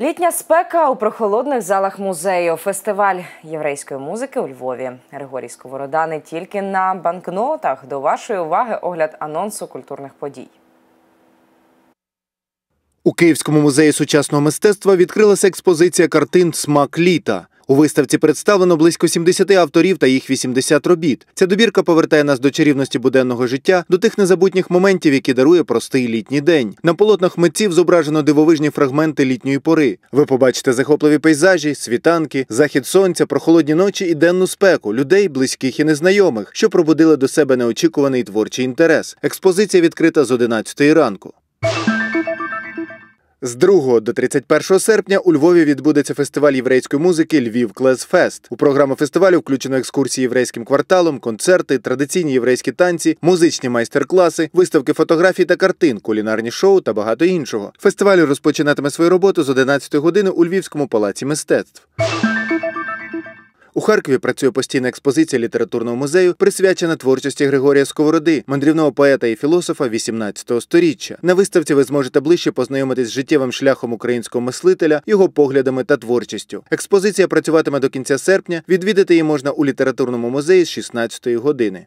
Літня спека у прохолодних залах музею. Фестиваль єврейської музики у Львові. Григорій Сковорода не тільки на банкнотах. До вашої уваги огляд анонсу культурних подій. У Київському музеї сучасного мистецтва відкрилася експозиція картин Смак літа. У виставці представлено близько 70 авторів та їх 80 робіт. Ця добірка повертає нас до чарівності буденного життя, до тих незабутніх моментів, які дарує простий літній день. На полотнах митців зображено дивовижні фрагменти літньої пори. Ви побачите захопливі пейзажі, світанки, захід сонця, прохолодні ночі і денну спеку, людей, близьких і незнайомих, що пробудили до себе неочікуваний творчий інтерес. Експозиція відкрита з 11 ранку. З 2 до 31 серпня у Львові відбудеться фестиваль єврейської музики Львів Клес Фест. У програму фестивалю включено екскурсії єврейським кварталом, концерти, традиційні єврейські танці, музичні майстер-класи, виставки фотографій та картин, кулінарні шоу та багато іншого. Фестиваль розпочинатиме свою роботу з 11 години у Львівському палаці мистецтв. У Харкові працює постійна експозиція літературного музею, присвячена творчості Григорія Сковороди, мандрівного поета і філософа 18 століття. На виставці ви зможете ближче познайомитись з життєвим шляхом українського мислителя, його поглядами та творчістю. Експозиція працюватиме до кінця серпня. Відвідати її можна у літературному музеї з 16 години.